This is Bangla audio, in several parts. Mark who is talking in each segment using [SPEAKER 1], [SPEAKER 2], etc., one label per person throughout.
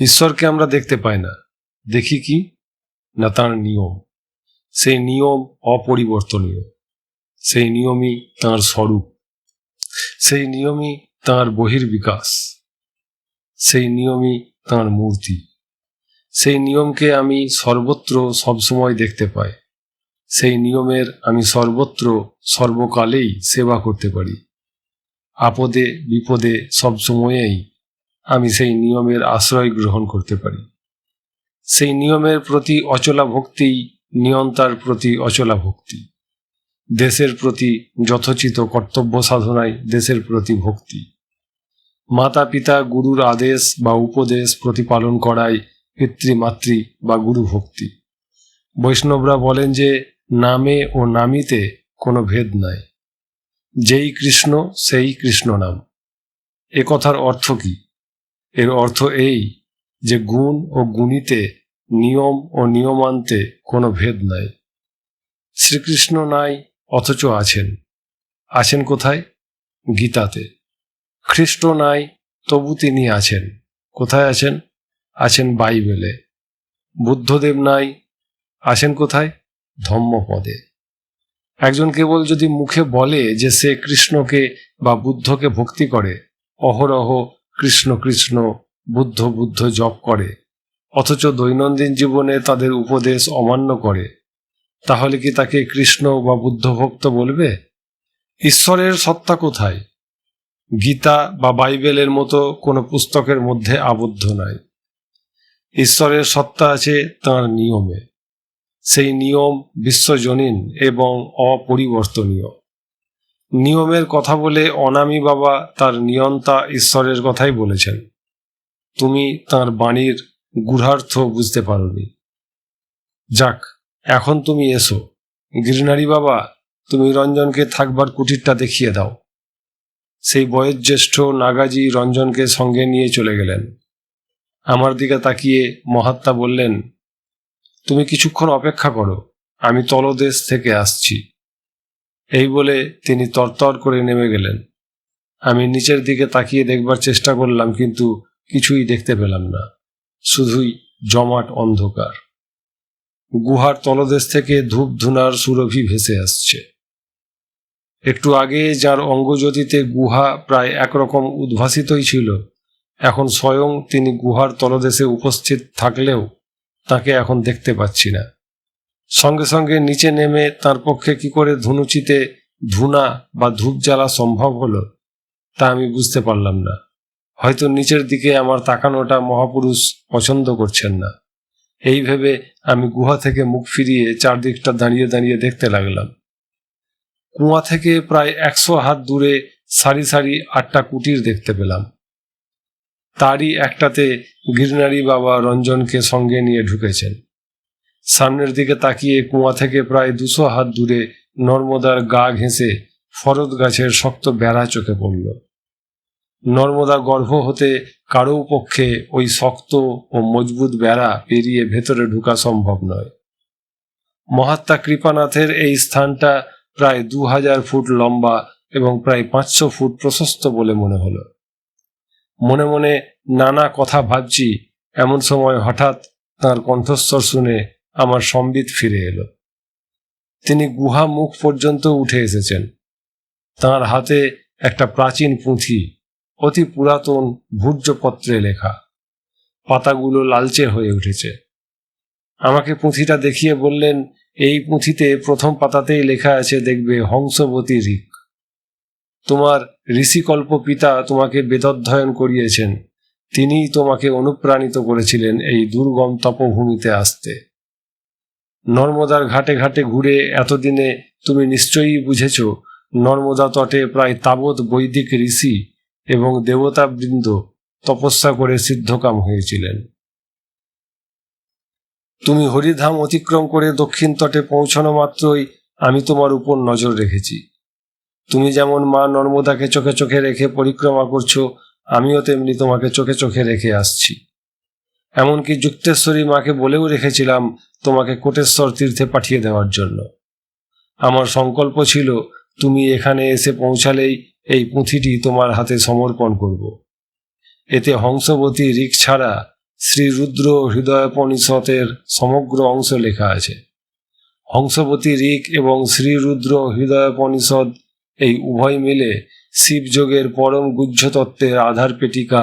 [SPEAKER 1] ঈশ্বরকে আমরা দেখতে পাই না। দেখি কি? না, তার নিয়ম। সেই নিয়ম অপরিবর্তনীয়। সেই নিয়মই তার স্বরূপ। সেই নিয়মই তার বহির্বিকাশ। সেই নিয়মই তার মূর্তি। সেই নিয়মকে আমি সর্বত্র সবসময় দেখতে পাই। সেই নিয়মের আমি সর্বত্র সর্বকালেই সেবা করতে পারি। আপদে, বিপদে সব সময়েই আমি সেই নিয়মের আশ্রয় গ্রহণ করতে পারি। সেই নিয়মের প্রতি অচলা ভক্তিই নিয়ন্তার প্রতি অচলা ভক্তি। দেশের প্রতি যথোচিত কর্তব্য সাধনায় দেশের প্রতি ভক্তি। মাতা পিতা গুরুর আদেশ বা উপদেশ প্রতিপালন করায় পিতৃমাতৃ বা গুরু ভক্তি। বৈষ্ণবরা বলেন যে, নামে ও নামিতে কোনো ভেদ নাই। যেই কৃষ্ণ, সেই কৃষ্ণ নাম। এ কথার অর্থ কি? এর অর্থ এই যে গুণ ও গুণিতে নিয়ম ও নিয়মান্তে কোনো ভেদ নাই। শ্রীকৃষ্ণ নাই, অথচ আছেন। আছেন কোথায়? গীতাতে। খ্রিস্ট নাই, তবু তিনি আছেন। কোথায় আছেন? আছেন বাইবেলে। বুদ্ধদেব নাই, আছেন কোথায়? ধম্মপদে। একজন কেবল যদি মুখে বলে যে সে কৃষ্ণকে বা বুদ্ধকে ভক্তি করে, অহরহ কৃষ্ণ কৃষ্ণ, বুদ্ধ বুদ্ধ জপ করে। অথচ দৈনন্দিন জীবনে তাদের উপদেশ অমান্য করে। তাহলে কি তাকে কৃষ্ণ বা বুদ্ধ ভক্ত বলবে? ঈশ্বরের সত্তা কোথায়? গীতা বা বাইবেলের মতো কোনো পুস্তকের মধ্যে আবদ্ধ নাই। ঈশ্বরের সত্তা আছে তাঁর নিয়মে। সেই নিয়ম বিশ্বজনীন এবং অপরিবর্তনীয়। নিয়মের কথা বলে অনামী বাবা তার নিয়ন্তা ঈশ্বরের কথাই বলেছেন। তুমি তার বাণীর গূঢ়ার্থ বুঝতে পারোনি। যাক, এখন তুমি এসো। গিরনারি বাবা, তুমি রঞ্জনকে থাকবার কুটিরটা দেখিয়ে দাও। সেই বয়োজ্যেষ্ঠ নাগাজি রঞ্জনকে সঙ্গে নিয়ে চলে গেলেন। আমার দিকে তাকিয়ে মহাত্মা বললেন, তুমি কিছুক্ষণ অপেক্ষা করো, আমি তলদেশ থেকে আসছি। এই বলে তিনি তরতর করে নেমে গেলেন। আমি নিচের দিকে তাকিয়ে দেখবার চেষ্টা করলাম, কিন্তু কিছুই দেখতে পেলাম না। শুধুই জমাট অন্ধকার। গুহার তলদেশ থেকে ধূপ ধুনার সুরভি ভেসে আসছে। একটু আগে যার অঙ্গজ্যোতিতে গুহা প্রায় একরকম উদ্ভাসিতই ছিল, এখন স্বয়ং তিনি গুহার তলদেশে উপস্থিত থাকলেও তাকে এখন দেখতে পাচ্ছি না। সঙ্গে সঙ্গে নিচে নেমে তার পক্ষে কি করে ধনুচিতে ধুনা বা ধূপ জ্বালা সম্ভব হলো, তা আমি বুঝতে পারলাম না। হয়তো নিচের দিকে আমার তাকানোটা মহাপুরুষ পছন্দ করছেন না। এই ভেবে আমি গুহা থেকে মুখ ফিরিয়ে চারদিকটা দাঁড়িয়ে দাঁড়িয়ে দেখতে লাগলাম। কুয়া থেকে প্রায় একশো হাত দূরে সারি সারি আটটা কুটির দেখতে পেলাম। তারই একটাতে গিরনারি বাবা রঞ্জনকে সঙ্গে নিয়ে ঢুকেছেন। সামনের দিকে তাকিয়ে কুয়া থেকে প্রায় দুশো হাত দূরে নর্মদার গা ঘেঁষে ফরদ গাছের শক্ত বেড়া চোখে পড়ল। নর্মদা গর্ভ হতে কারও পক্ষে ওই শক্ত ও মজবুত বেড়া পেরিয়ে ভেতরে ঢুকা সম্ভব নয়। মহাত্মা কৃপানাথের এই স্থানটা প্রায় দু হাজার ফুট লম্বা এবং প্রায় পাঁচশো ফুট প্রশস্ত বলে মনে হলো। মনে মনে নানা কথা ভাবছি, এমন সময় হঠাৎ তার কণ্ঠস্বর শুনে আমার সম্বিত ফিরে এলো। তিনি গুহা মুখ পর্যন্ত উঠে এসেছেন। তার হাতে একটা প্রাচীন পুঁথি, অতি পুরাতন ভূর্জপত্রে লেখা। পাতাগুলো লালচে হয়ে উঠেছে। আমাকে পুঁথিটা দেখিয়ে বললেন, এই পুঁথিতে প্রথম পাতাতেই লেখা আছে, দেখবে, হংসবতী ঋক। তোমার ঋষিকল্প পিতা তোমাকে বেদধ্যয়ন করিয়েছেন। তিনিই তোমাকে অনুপ্রাণিত করেছিলেন এই দুর্গম তপভূমিতে আসতে। নর্মদার ঘাটে ঘাটে ঘুরে এতদিনে তুমি নিশ্চয়ই বুঝেছ, নর্মদা তটে প্রায় তাবৎ বৈদিক ঋষি এবং দেবতাবৃন্দ তপস্যা করে সিদ্ধকাম হয়েছিলেন। তুমি হরিধাম অতিক্রম করে দক্ষিণ তটে পৌঁছানো মাত্রই আমি তোমার উপর নজর রেখেছি। তুমি যেমন মা নর্মদাকে চোখে চোখে রেখে পরিক্রমা করছ, আমিও তেমনি তোমাকে চোখে চোখে রেখে আসছি। এমনকি যুক্তেশ্বরী মাকে বলেও রেখেছিলাম তোমাকে কোটেশ্বর তীর্থে পাঠিয়ে দেওয়ার জন্য। আমার সংকল্প ছিল, তুমি এখানে এসে পৌঁছালেই এই পুঁথিটি তোমার হাতে সমর্পণ করব। এতে হংসবতী রিক ছাড়া শ্রী রুদ্র হৃদয়োপনিষদের সমগ্র অংশ লেখা আছে। হংসবতী ঋক এবং শ্রী রুদ্র হৃদয়োপনিষদ এই উভয় মিলে শিবযোগের পরম গুহ্য তত্ত্বের আধার পেটিকা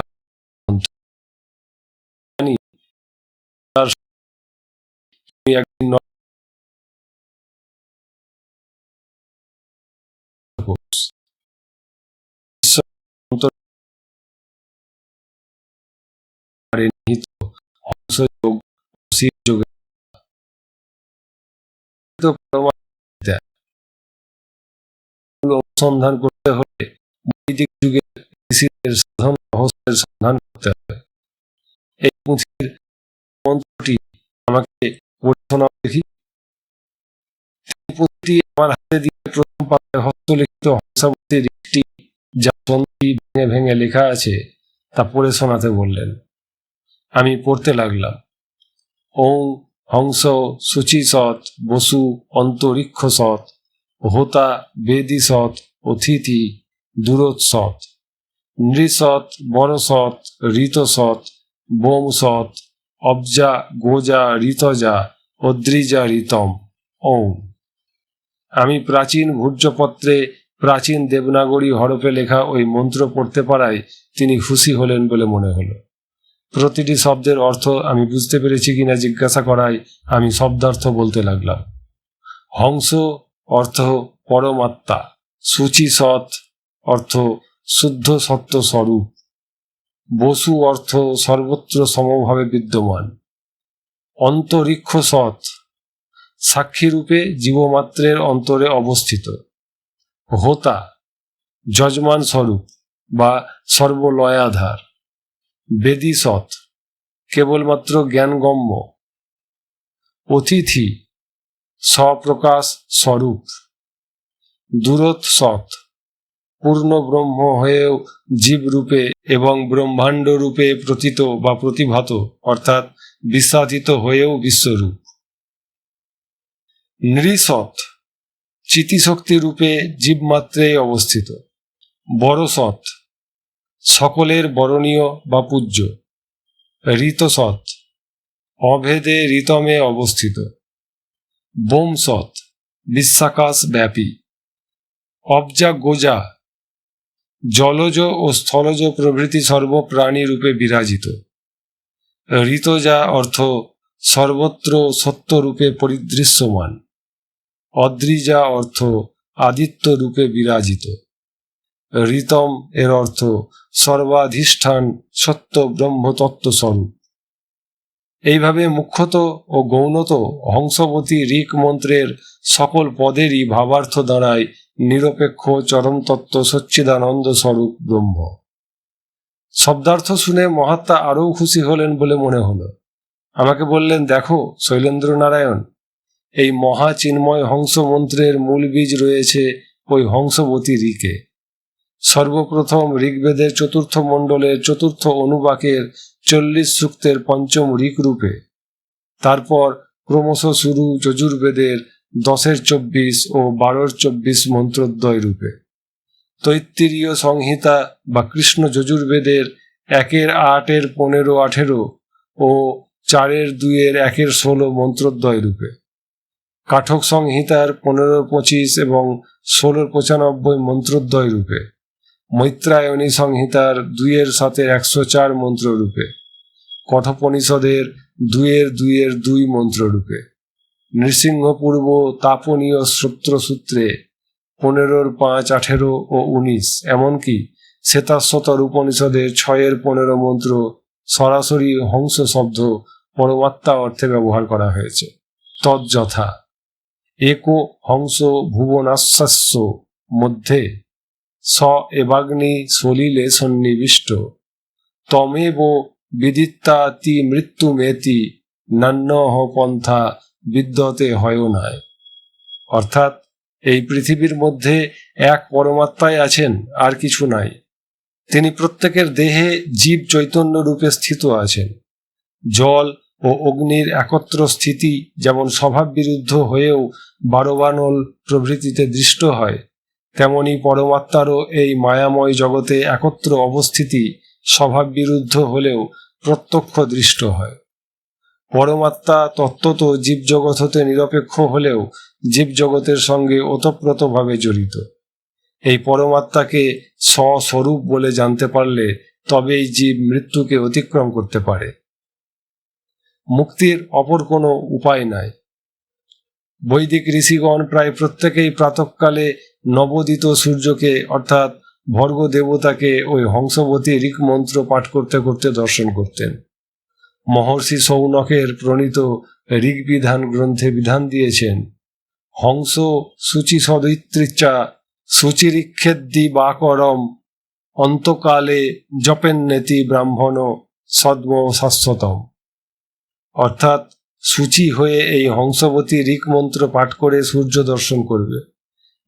[SPEAKER 1] অনুসন্ধান করতে হলে বৈদিক ঋষিদের সাধন রহস্যের সন্ধান করতে হবে এই পুঁথির মন্ত্রটি আমাকে পড়ে দেখি পুঁথিটি আমার হাতে দিয়ে প্রথম পাতায় হস্তলিখিত হংসাবতীর একটি যা সন্ধি ভেঙে ভেঙে লেখা আছে তা পড়ে শোনাতে বললেন। আমি পড়তে লাগলাম। ওং হংস সুচি সৎ, বসু অন্তরিক্ষ সৎ, হোতা বেদি সৎ অতিথি দূরোৎসৎ নৃসৎ বনসৎ ঋতসৎ বোম সৎ অবজা, গোজা, ঋতজা, অদ্রিজা, ঋতম। ওম। আমি প্রাচীন ভূর্জপত্রে প্রাচীন দেবনাগরী হরফে লেখা ওই মন্ত্র পড়তে পারায় তিনি খুশি হলেন বলে মনে হলো। প্রতিটি শব্দের অর্থ আমি বুঝতে পেরেছি কিনা জিজ্ঞাসা করায় আমি শব্দার্থ বলতে লাগলাম। হংস অর্থ পরমাত্মা, সূচি সৎ অর্থ শুদ্ধ সত্য স্বরূপ। বসু অর্থ সর্বত্র সমভাবে বিদ্যমান। অন্তরিক্ষ সৎ সাক্ষীরূপে জীবমাত্রের অন্তরে অবস্থিত। হোতা যজমান স্বরূপ বা সর্বলয়াধার। বেদি সৎ কেবলমাত্র জ্ঞানগম্য। অতিথি স্বপ্রকাশ স্বরূপ দূরত সৎ পূর্ণ ব্রহ্ম হয়েও জীব রূপে এবং ব্রহ্মাণ্ড রূপে প্রতীত বা প্রতিভাত, অর্থাৎ বিস্বাদিত হয়েও বিশ্বরূপ। নৃসৎ, চিতিশক্তি রূপে জীবমাত্রে অবস্থিত। বড় সৎ সকলের বরণীয় বা পূজ্য। ঋতসৎ, অভেদে ঋতমে অবস্থিত। বোম সৎ বিশ্বাকাশ ব্যাপী। অবজা গোজা জলজ ও স্থলজ প্রভৃতি সর্বপ্রাণী রূপে বিরাজিত। ঋতজা অর্থ সর্বত্র সত্যরূপে পরিদৃশ্যমান। অদ্রিজা অর্থ আদিত্য রূপে বিরাজিত। ঋতম এর অর্থ সর্বাধিষ্ঠান সত্য ব্রহ্মতত্ত্ব স্বরূপ। এইভাবে মুখ্যত ও গৌণত হংসবতী ঋক মন্ত্রের সকল পদেরই ভাবার্থ দাঁড়ায় নিরপেক্ষ চরমতত্ত্ব সচ্চিদানন্দ স্বরূপ ব্রহ্ম। শব্দার্থ শুনে মহাত্মা আরও খুশি হলেন বলে মনে হলো। আমাকে বললেন, দেখো, শৈলেন্দ্র নারায়ণ, এই মহা চিন্ময় হংস মন্ত্রের মূল বীজ রয়েছে ওই হংসবতী ঋকে। সর্বপ্রথম ঋগ্বেদের চতুর্থ মণ্ডলের চতুর্থ অনুবাকের চল্লিশ সূক্তের পঞ্চম ঋক রূপে তারপর ক্রমশ শুরু যজুর্বেদের দশের চব্বিশ ও বারোর চব্বিশ মন্ত্রদ্বয় রূপে। তৈত্তিরীয় সংহিতা বা কৃষ্ণ যজুর্বেদের একের আটের পনেরো আঠেরো ও চারের দুইয়ের একের ষোলো মন্ত্রদ্বয় রূপে। কাঠক সংহিতার পনেরো, পঁচিশ এবং ষোলোর পঁচানব্বই মন্ত্রদ্বয় রূপে। মৈত্রায়নী সংহিতার দুইয়ের সাথে একশো চার মন্ত্র রূপে। কঠোপনিষদের দুইয়ের দুইয়ের দুই মন্ত্র রূপে। নৃসিংহপূর্ব তাপনীয় সূত্রে পনেরোর পাঁচ, আঠেরো ও উনিশ, এমনকি শ্বেতাশ্বতর উপনিষদের ছয়ের পনেরো মন্ত্র সরাসরি হংস শব্দ পরমাত্মা অর্থে ব্যবহার করা হয়েছে। তজ্যথা একো হংস ভুবনাশ্বাস্য মধ্যে স এবাগ্নি সলিলে সন্নিবিষ্ট, তমেব বিদিত্তা তি মৃত্যু মেতি নান্যহ পন্থা বিদ্যতে হয় নাই। অর্থাৎ, এই পৃথিবীর মধ্যে এক পরমাত্মায় আছেন, আর কিছু নাই। তিনি প্রত্যেকের দেহে জীব চৈতন্য রূপে স্থিত আছেন। জল ও অগ্নির একত্র স্থিতি যেমন স্বভাব বিরুদ্ধ হয়েও বারবানল প্রভৃতিতে দৃষ্ট হয়, তেমনি পরমাত্মারও এই মায়াময় জগতে একত্র অবস্থিতি স্বভাব বিরুদ্ধ হলেও প্রত্যক্ষ দৃষ্ট হয়। পরমাত্মা তত্ত্বত জীবজগৎ হতে নিরপেক্ষ হলেও জীবজগতের সঙ্গে ওতপ্রোতভাবে জড়িত। এই পরমাত্মাকে স্বস্বরূপ বলে জানতে পারলে তবেই জীব মৃত্যুকে অতিক্রম করতে পারে। মুক্তির অপর কোনো উপায় নাই। বৈদিক ঋষিগণ প্রায় প্রত্যেকেই প্রাতকালে নবোদিত সূর্যকে, অর্থাৎ ভর্গ দেবতাকে ওই হংসবতী ঋক মন্ত্র পাঠ করতে করতে দর্শন করতেন। মহর্ষি সৌনকের প্রণীত ঋগ্বিধান গ্রন্থে বিধান দিয়েছেন, হংস সূচি সদৈত্রিচা সুচিরিক্ষেদ্দি বাকরম, অন্তকালে জপেন নেতি ব্রাহ্মণ সদ্ম শাশ্বতম। অর্থাৎ সূচি হয়ে এই হংসবতী ঋক মন্ত্র পাঠ করে সূর্য দর্শন করবে।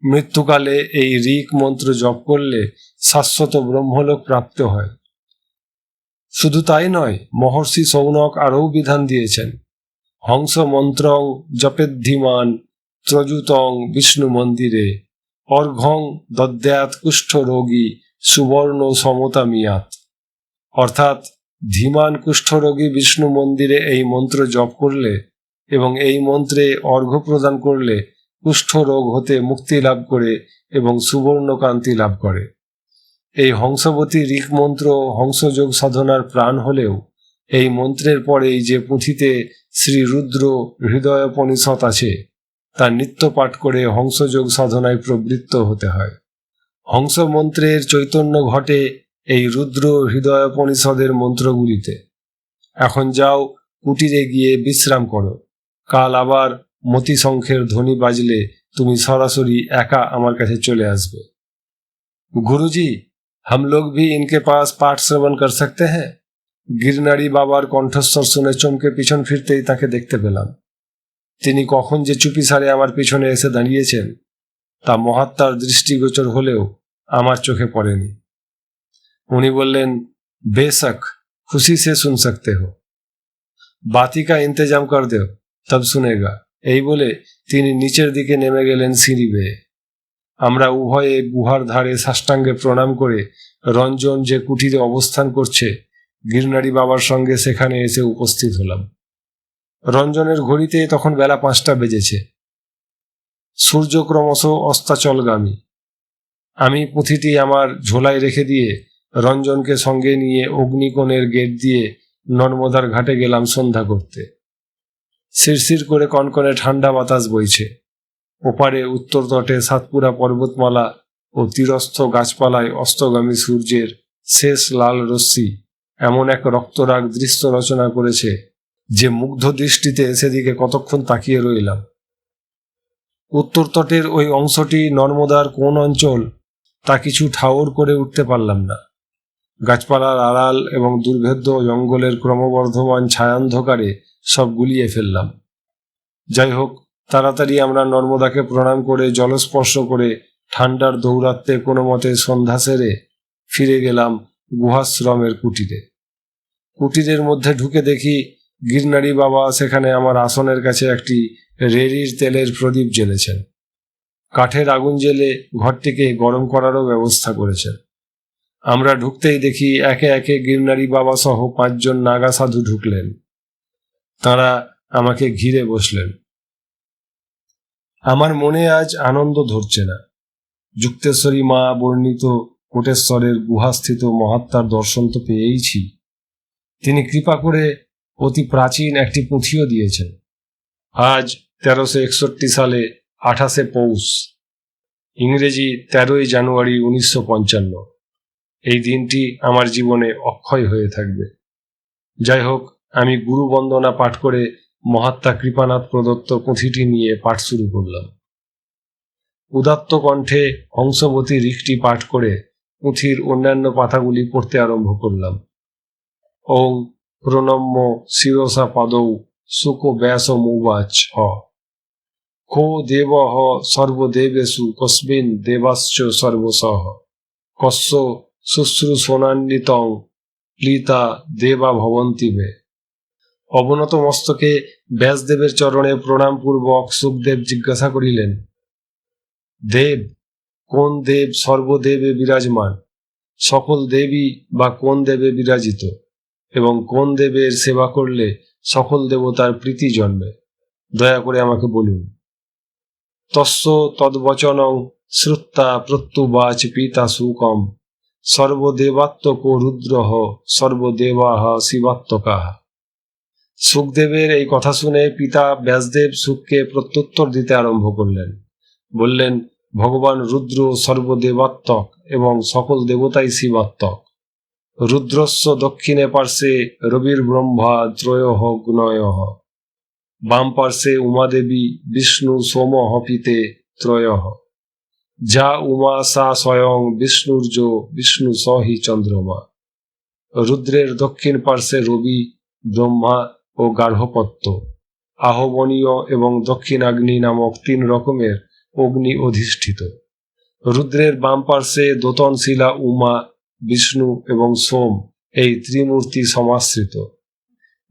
[SPEAKER 1] মৃত্যুকালে এই ঋক মন্ত্র জপ করলে শাশ্বত ব্রহ্মলোক প্রাপ্ত হয়। শুধু তাই নয়, মহর্ষি সৌনক আরও বিধান দিয়েছেন। হংস মন্ত্রং জপেদ্ধিমান ত্রজুতং বিষ্ণু মন্দিরে অর্ঘং দদ্যাত কুষ্ঠ রোগী সুবর্ণ সমতা মিয়াত। অর্থাৎ, ধীমান কুষ্ঠরোগী বিষ্ণু মন্দিরে এই মন্ত্র জপ করলে এবং এই মন্ত্রে অর্ঘ্য প্রদান করলে কুষ্ঠ রোগ হতে মুক্তি লাভ করে এবং সুবর্ণ কান্তি লাভ করে। এই হংসবতী ঋক মন্ত্র হংসযোগ সাধনার প্রাণ হলেও এই মন্ত্রের পরেই যে পুঁথিতে শ্রী রুদ্র হৃদয়োপনিষৎ আছে, তা নিত্য পাঠ করে হংসযোগ সাধনায় প্রবৃত্ত হতে হয়। হংস মন্ত্রের চৈতন্য ঘটে এই রুদ্র হৃদয়োপনিষদের মন্ত্রগুলিতে। এখন যাও, কুটিরে গিয়ে বিশ্রাম করো। কাল আবার মতি শঙ্খের ধ্বনি বাজলে তুমি সরাসরি একা আমার কাছে চলে আসবে। গুরুজি हम लोग भी इनके पास पाठ श्रवण कर सकते हैं গিরনারি বাবার কণ্ঠস্বর শুনে চমকে পিছন ফিরতেই তাকে দেখতে পেলাম তিনি কখন যে চুপি সারে আমার পিছনে এসে দাঁড়িয়েছেন তা মহাত্মার দৃষ্টিগোচর হলেও আমার চোখে পড়েনি উনি বললেন বেশক খুশি সে শুন সকতে হো বাতি কা ইন্তজাম কর দেও তব শুনেগা এই বলে তিনি নিচের দিকে নেমে গেলেন সিঁড়ি বেয়ে আমরা উভয়ে গুহার ধারে সাষ্টাঙ্গে প্রণাম করে রঞ্জন যে কুটিরে অবস্থান করছে, গিরনারি বাবার সঙ্গে সেখানে এসে উপস্থিত হলাম। রঞ্জনের ঘড়িতে তখন বেলা পাঁচটা বেজেছে। সূর্য ক্রমশ অস্তাচলগামী। আমি পুঁথিটি আমার ঝোলায় রেখে দিয়ে রঞ্জনকে সঙ্গে নিয়ে অগ্নিকোণের গেট দিয়ে নর্মদার ঘাটে গেলাম সন্ধ্যা করতে। শিরশির করে কনকনে ঠান্ডা বাতাস বইছে। ওপারে উত্তর তটে সাতপুরা পর্বতমালা ও তীরস্থ গাছপালায় অস্তগামী সূর্যের শেষ লাল রশ্মি। এমন এক রক্তরাগ দৃশ্য রচনা করেছে যে মুগ্ধ দৃষ্টিতে সেদিকে কতক্ষণ তাকিয়ে রইলাম। উত্তর তটের ওই অংশটি নর্মদার কোন অঞ্চল তা কিছু ঠাউর করে উঠতে পারলাম না। গাছপালার আড়াল এবং দুর্ভেদ্য জঙ্গলের ক্রমবর্ধমান ছায়ান্ধকারে সব গুলিয়ে ফেললাম। যাই হোক তাড়াতাড়ি আমরা নর্মদাকে প্রণাম করে জলস্পর্শ করে ঠান্ডার দৌরাত্মে কোনো মতে সন্ধ্যা সেরে ফিরে গেলাম গুহাশ্রমের কুটিরে। কুটিরের মধ্যে ঢুকে দেখি গিরনারি বাবা সেখানে আমার আসনের কাছে একটি রেড়ির তেলের প্রদীপ জ্বেলেছেন। কাঠের আগুন জেলে ঘরটিকে গরম করারও ব্যবস্থা করেছেন। আমরা ঢুকতেই দেখি একে একে গিরনারি বাবা সহ পাঁচজন নাগা সাধু ঢুকলেন। তারা আমাকে ঘিরে বসলেন। আমার মনে আজ আনন্দ ধরছে না। যুক্তেশ্বরী মা বর্ণিত কোটেশ্বরের গুহাস্থিত মহাত্মার দর্শন তো পেয়েইছি। তিনি কৃপা করে অতি প্রাচীন একটি পুঁথিও দিয়েছেন। আজ তেরোশো একষট্টি সালে আঠাশে পৌষ, ইংরেজি তেরোই জানুয়ারি উনিশশো পঞ্চান্ন। এই দিনটি আমার জীবনে অক্ষয় হয়ে থাকবে। যাই হোক, আমি গুরু বন্দনা পাঠ করে মহাত্মা কৃপানাথ প্রদত্ত পুঁথিটি নিয়ে পাঠ শুরু করলাম। উদাত্ত কণ্ঠে হংসবতী ঋকটি পাঠ করে পুঁথির অন্যান্য পাতাগুলি পড়তে আরম্ভ করলাম। ওং প্রণম্য শিরসা পাদৌ সুখ ব্যাস মৌবাচ হ। খো দেব হ সর্বদেবেশু কস্মিন দেবাশ্চ সর্বসহ কস্য শুশ্রূষণান্বিতং প্লীতা দেবা ভবন্তি অবনত মস্তকে ব্যাসদেবের চরণে প্রণামপূর্বক সুখদেব জিজ্ঞাসা করিলেন, দেব, কোন দেব সর্বদেবে বিরাজমান? সকল দেবী বা কোন দেবে বিরাজিত? এবং কোন দেবের সেবা করলে সকল দেবতার প্রীতি জন্মে? দয়া করে আমাকে বলুন। তস্য তদ্বচনং শ্রুত্তা প্রত্যুবাচ পিতা সুকম, সর্বদেবাত্মক রুদ্রহ সর্বদেবাহ শিবাত্মকাহ সুখদেবের এই কথা শুনে পিতা ব্যাসদেব সুখকে প্রত্যুত্তর দিতে আরম্ভ করলেন। বললেন, ভগবান রুদ্র সর্বদেবাত্মক এবং সকল দেবতাই শিবাত্মক। রুদ্রস্য দক্ষিণে পার্শ্বে রবির ব্রহ্মা ত্রয়ঃ গুণয়ঃ বাম পার্শ্বে উমাদেবী বিষ্ণু সোমঃ পিতে ত্রয়ঃ যা উমা সা স্বয়ং বিষ্ণুর্য বিষ্ণু সহি চন্দ্রমা। রুদ্রের দক্ষিণ পার্শ্বে রবি, ব্রহ্মা ও গার্হপত্য। আহবনীয় এবং দক্ষিণাগ্নি নামক তিন রকমের অগ্নি অধিষ্ঠিত। রুদ্রের বাম পার্শ্বে দোতনশিলা, উমা, বিষ্ণু এবং সোম এই ত্রিমূর্তি সমাশ্রিত।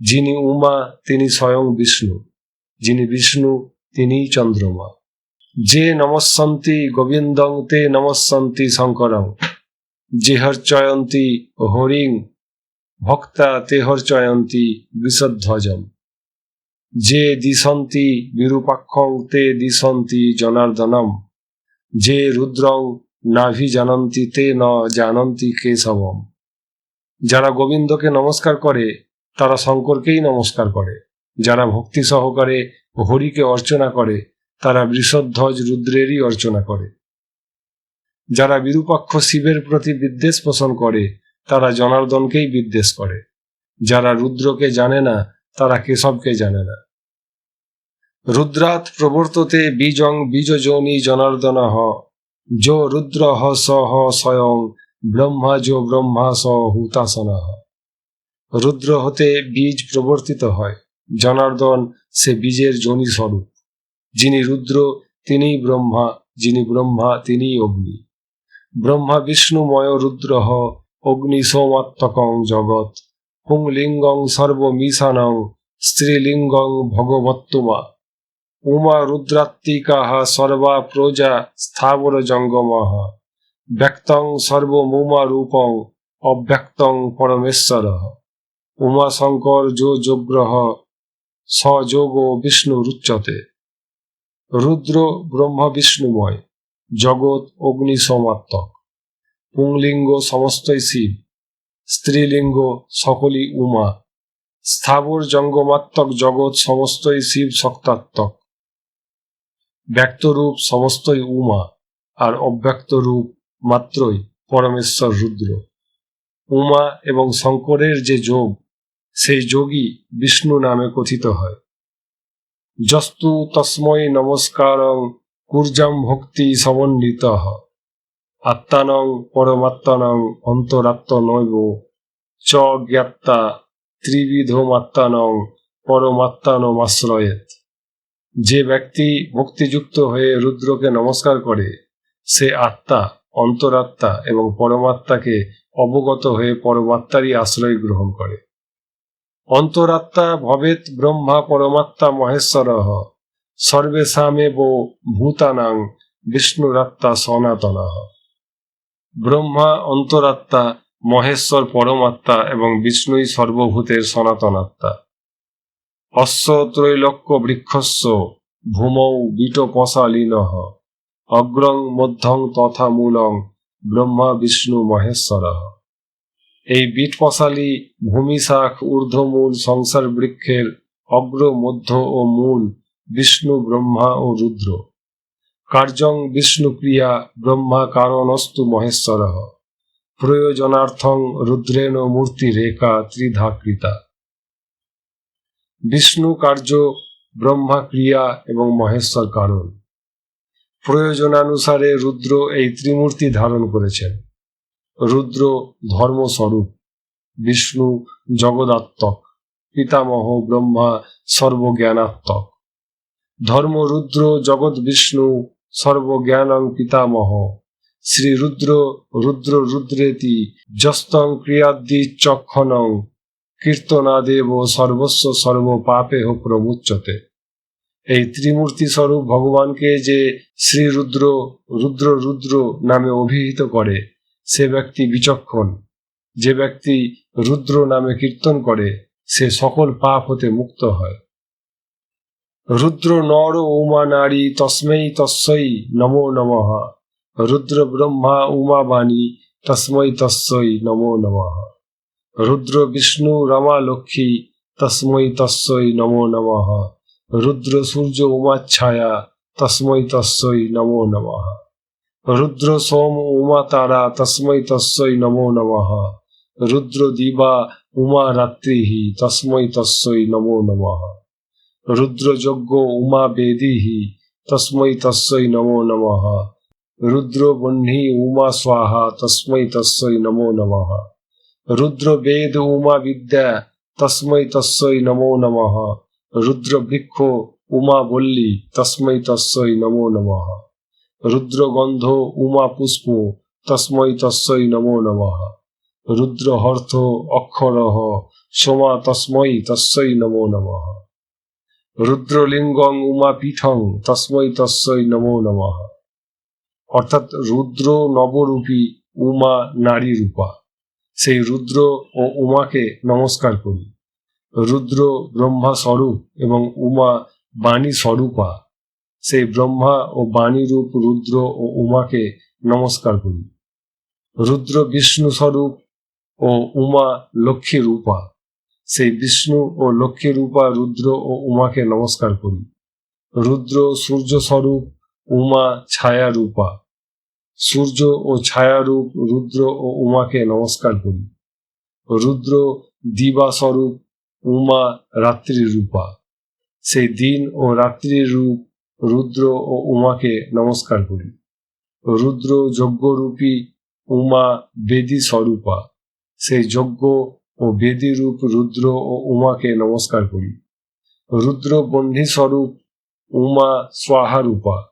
[SPEAKER 1] যিনি উমা, তিনি স্বয়ং বিষ্ণু। যিনি বিষ্ণু, তিনিই চন্দ্রমা। যে নমস্যন্তি গোবিন্দং তে নমস্যন্তি শঙ্করং। যে হর্চয়ন্তি হরিং ভক্তা তে হর্চয়ন্তি বিশধ্বজম যে দিশন্তি বিরূপাক্ষং তে দিশন্তি জনার্দনম। যে রুদ্রং নাভি জানন্তি তে ন জানন্তি কেশবম। যারা গোবিন্দকে নমস্কার করে, তারা শঙ্করকেই নমস্কার করে। যারা ভক্তি সহকারে হরিকে অর্চনা করে, তারা বৃষধ্বজ রুদ্রেরই অর্চনা করে। যারা বিরূপাক্ষ শিবের প্রতি বিদ্বেষ পোষণ করে তারা জনার্দনকেই বিদ্বেষ করে। যারা রুদ্রকে জানে না, তারা কেশবকে জানে না। রুদ্রাত প্রবর্ততে বীজং বীজযোনি জনার্দন হ যো রুদ্র হ স হ স্বয়ং, ব্রহ্মা যো ব্রহ্মা স হুতাসন হ রুদ্র হতে বীজ প্রবর্তিত হয়। জনার্দন সে বীজের যোনি স্বরূপ। যিনি রুদ্র, তিনিই ব্রহ্মা, যিনি ব্রহ্মা, তিনিই অগ্নি। ব্রহ্মা বিষ্ণুময় রুদ্র অগ্নি সোমাত্মকং জগৎ, পুংলিঙ্গং সর্বমিশানং স্ত্রীলিঙ্গং ভগবত্তুমা। উমা রুদ্রাত্মিকাহ সর্বা প্রজা স্থাবর জঙ্গমঃ। ব্যক্তং সর্বমুমা রূপং অব্যক্তং পরমেশ্বর। উমা শঙ্কর যো যোগ্রহ সযোগ বিষ্ণু রুচ্যতে। রুদ্র ব্রহ্মা বিষ্ণুময়, জগৎ অগ্নি সমাত্মক পুংলিঙ্গ সমস্তই শিব, স্ত্রীলিঙ্গ সকলই উমা। স্থাবর জঙ্গমাত্মক জগৎ সমস্তই শিব শক্তাত্মক। ব্যক্তরূপ সমস্তই উমা, আর অব্যক্ত রূপ মাত্রই পরমেশ্বর রুদ্র। উমা এবং শঙ্করের যে যোগ, সেই যোগই বিষ্ণু নামে কথিত হয়। যস্তু তস্মৈ নমস্কার কুর্জাম ভক্তি সমন্বিত। আত্মানং পরমাত্মানং অন্তরাত্ম নৈব চ জ্ঞাত্তা ত্রিবিধমাত্মানং পরমাত্মানমাশ্রয়েত যে ব্যক্তি ভক্তিযুক্ত হয়ে রুদ্রকে নমস্কার করে, সে আত্মা, অন্তরাত্মা এবং পরমাত্মাকে অবগত হয়ে পরমাত্মারই আশ্রয় গ্রহণ করে। অন্তরাত্মা ভবেত ব্রহ্মা পরমাত্মা মহেশ্বর। সর্বেশামেব ভূতানাং বিষ্ণুরাত্মা সনাতন। ব্রহ্মা অন্তরাত্মা, মহেশ্বর পরমাত্মা এবং বিষ্ণুই সর্বভূতের সনাতনাত্মা। অশ্ব ত্রৈলক্য বৃক্ষস্য, ভূমৌ বিটপশালীন। অগ্রং মধ্যং তথা মূলং ব্রহ্মা বিষ্ণু মহেশ্বর। এই বিটপশালী ভূমিশাখ ঊর্ধ্বমূল সংসার বৃক্ষের অগ্র মধ্য ও মূল বিষ্ণু, ব্রহ্মা ও রুদ্র। কার্যং বিষ্ণুক্রিয়া ব্রহ্মা কারণস্তু মহেশ্বর। প্রয়োজনার্থং রুদ্রেণ মূর্তি রেখা ত্রিধাকৃতা বিষ্ণু কার্য ব্রহ্মা ক্রিয়া এবং মহেশ্বর কারণ। প্রয়োজনানুসারে রুদ্র এই ত্রিমূর্তি ধারণ করেছেন। রুদ্র ধর্মস্বরূপ, বিষ্ণু জগদাত্মক, পিতামহ ব্রহ্মা সর্বজ্ঞানাত্মক। ধর্ম রুদ্র জগৎ বিষ্ণু সর্বজ্ঞানং পিতামহ শ্রী রুদ্র রুদ্র রুদ্রেতি যস্তং ক্রিয়াদ্দি চক্ষণং কীর্তনাদেব সর্বস্ব সর্ব পাপে হোক প্রমুচ্যতে এই ত্রিমূর্তি স্বরূপ ভগবানকে যে শ্রী রুদ্র রুদ্র রুদ্র নামে অভিহিত করে, সে ব্যক্তি বিচক্ষণ। যে ব্যক্তি রুদ্র নামে কীর্তন করে, সে সকল পাপ হতে মুক্ত হয়। রুদ্র নর উমা নারী তস্মৈ তস্যই নমো নম। রুদ্র ব্রহ্মা উমা বাণী তস্মৈ তস্যই নমো নম। রুদ্র বিষ্ণু রমা লক্ষ্মী তস্মৈ তস্যই নমো নম। রুদ্র সূর্য উমা ছায়া তস্মৈ তস্যই নমো নম। রুদ্র সোম উমা তারা তস্মৈ তস্যই নমো নম। রুদ্র দিবা উমা রাত্রি তস্মৈ তস্যই নমো নমঃ। রুদ্রযজ্ঞ উমা বেদিহি, তস্মৈ তস্যৈ নমো নমঃ। রুদ্র বহ্নি উমা স্বাহা, তস্মৈ তস্যৈ নমো নমঃ। রুদ্র বেদ উমা বিদ্যা, তস্মৈ তস্যৈ নমো নমঃ। রুদ্র বৃক্ষ উমা বল্লী, তস্মৈ তস্যৈ নমো নমঃ। রুদ্রগন্ধ উমা পুষ্প, তস্মৈ তস্যৈ নমো নমঃ। রুদ্র হর্থ অক্ষরহ সোমা তস্মৈ তস্যৈ নমো নমঃ। রুদ্রলিঙ্গং উমা পীঠং তস্मै তস্যই নমো নমঃ। অর্থাৎ রুদ্র নবরূপী উমা নারী রূপা। সেই রুদ্র ও উমাকে নমস্কার করি। রুদ্র ব্রহ্মা স্বরূপ এবং উমা বাণী স্বরূপা। সেই ব্রহ্মা ও বাণী রূপ রুদ্র ও উমাকে নমস্কার করি। রুদ্র বিষ্ণু স্বরূপ ও উমা লক্ষ্মী রূপা। সেই বিষ্ণু ও লক্ষ্মী রূপা, রুদ্র ও উমাকে নমস্কার করি। রুদ্র সূর্য স্বরূপ, উমা ছায়া রূপা। সূর্য ও ছায়ারূপ রুদ্র ও উমাকে নমস্কার করি। রুদ্র দিবা স্বরূপ, উমা রাত্রি রূপা। সেই দিন ও রাত্রির রূপ, রুদ্র ও উমাকে নমস্কার করি। রুদ্র যজ্ঞরূপী, উমা বেদী স্বরূপা। সেই যজ্ঞ ও বেদী রূপ রুদ্র ও উমাকে নমস্কার করি। রুদ্র বহ্নি স্বরূপ উমা স্বাহারূপা।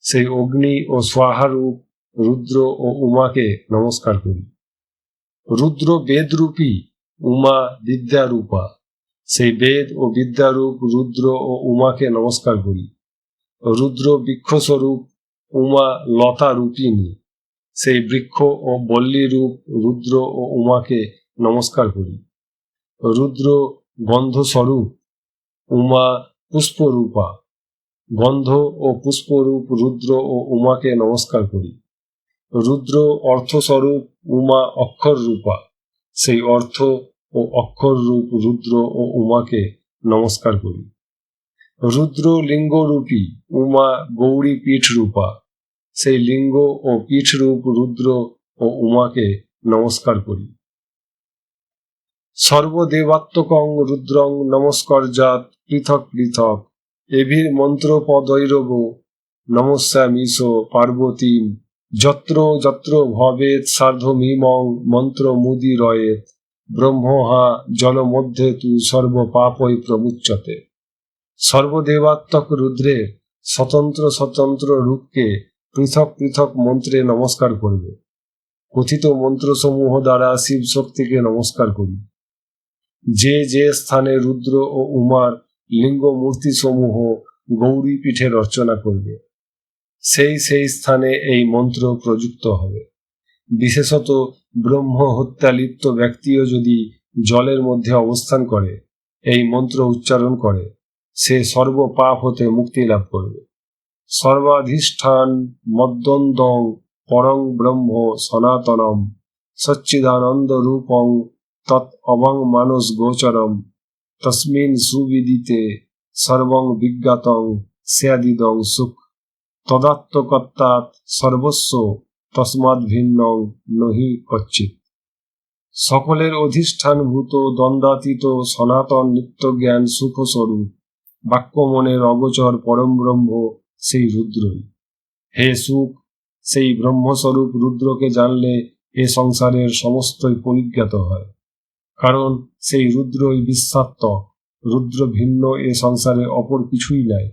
[SPEAKER 1] সেই অগ্নি ও স্বাহারূপ রুদ্র ও উমাকে নমস্কার করি। রুদ্র বেদরূপী উমা বিদ্যারূপা। সেই বেদ ও বিদ্যারূপ রুদ্র ও উমাকে নমস্কার করি। রুদ্র বৃক্ষস্বরূপ উমা লতা রূপিণী। সেই বৃক্ষ ও বল্লী রূপ রুদ্র ও উমাকে নমস্কার করি। রুদ্র গন্ধস্বরূপ উমা পুষ্পরূপা। গন্ধ ও পুষ্পরূপ রুদ্র ও উমাকে নমস্কার করি। রুদ্র অর্থস্বরূপ উমা অক্ষর রূপা সেই অর্থ ও অক্ষর রূপ রুদ্র ও উমাকে নমস্কার করি। রুদ্র লিঙ্গরূপী উমা গৌরী পীঠ রূপা সেই লিঙ্গ ও পীঠ রূপ রুদ্র ও উমাকে নমস্কার করি। সর্বদেবাত্মকং রুদ্রং নমস্কর্যাত পৃথক পৃথক। এভির মন্ত্র পদৈরব নমস্যামিষ পার্বতীম। যত্র যত্র ভবেৎ সার্ধমিমং মন্ত্র মুদি রয়েত ব্রহ্মহা জলমধ্যে তু সর্বপাপই প্রমুচ্যতে সর্বদেবাত্মক রুদ্রের স্বতন্ত্র স্বতন্ত্র রূপকে পৃথক পৃথক মন্ত্রে নমস্কার করবে। কথিত মন্ত্রসমূহ দ্বারা শিব শক্তিকে নমস্কার করি। যে যে স্থানে রুদ্র ও উমার লিঙ্গ মূর্তি সমূহ গৌরী পীঠে রচনা করবে, সেই সেই স্থানে এই মন্ত্র প্রযুক্ত হবে। বিশেষত ব্রহ্ম হত্যা লিপ্ত ব্যক্তিও যদি জলের মধ্যে অবস্থান করে, এই মন্ত্র উচ্চারণ করে, সে সর্বপাপ হতে মুক্তি লাভ করবে। সর্বাধিষ্ঠান মদ্দন্দং পরং ব্রহ্ম সনাতনম সচ্চিদানন্দ রূপং তৎ অবং মানস গোচরম, তস্মিন সুবিদিতে সর্বং বিজ্ঞাতং স্যাদিদং সুখ। তদাত্মকত্তাৎ সর্বস্ব তসমাৎ ভিন্ন নহি কচ্ছিত সকলের অধিষ্ঠানভূত দ্বন্দ্বাতীত সনাতন নিত্যজ্ঞান সুখস্বরূপ বাক্য মনের অগোচর পরম ব্রহ্ম সেই রুদ্রই। হে সুখ, সেই ব্রহ্মস্বরূপ রুদ্রকে জানলে এ সংসারের সমস্তই পরিজ্ঞাত হয়। কারণ সেই রুদ্রই বিশ্বাত্ম রুদ্র ভিন্ন এ সংসারে অপর কিছুই নাই।